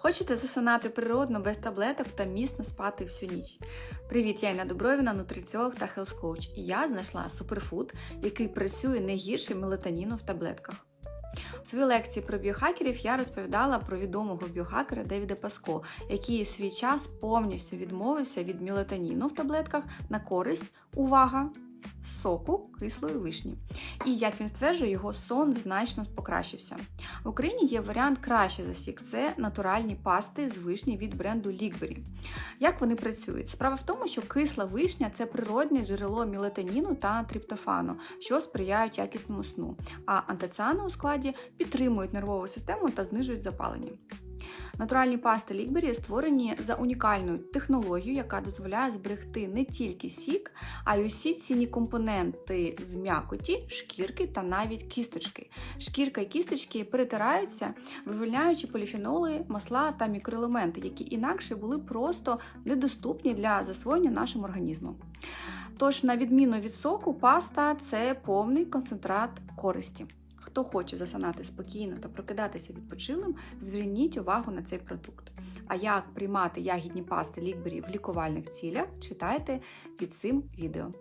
Хочете засинати природно без таблеток та міцно спати всю ніч? Привіт, я Інна Добровіна, нутриціолог та хелс коуч І я знайшла суперфуд, який працює не гірше мелатоніну в таблетках. У своїй лекції про біохакерів я розповідала про відомого біохакера Девіда Паско, який в свій час повністю відмовився від мелатоніну в таблетках на користь увага! Соку кислої вишні. І як він стверджує, його сон значно покращився. В Україні є варіант краще за сік це натуральні пасти з вишні від бренду Лікбері. Як вони працюють? Справа в тому, що кисла вишня це природне джерело мелатоніну та триптофану, що сприяють якісному сну, а антоціани у складі підтримують нервову систему та знижують запалення. Натуральні пасти Лікбері створені за унікальною технологією, яка дозволяє зберегти не тільки сік, а й усі цінні компоненти з м'якоті, шкірки та навіть кісточки. Шкірка і кісточки перетираються, вивільняючи поліфеноли, масла та мікроелементи, які інакше були просто недоступні для засвоєння нашим організмом. Тож, на відміну від соку, паста це повний концентрат користі. Хто хоче засинати спокійно та прокидатися відпочилим, зверніть увагу на цей продукт. А як приймати ягідні пасти лікбері в лікувальних цілях, читайте під цим відео.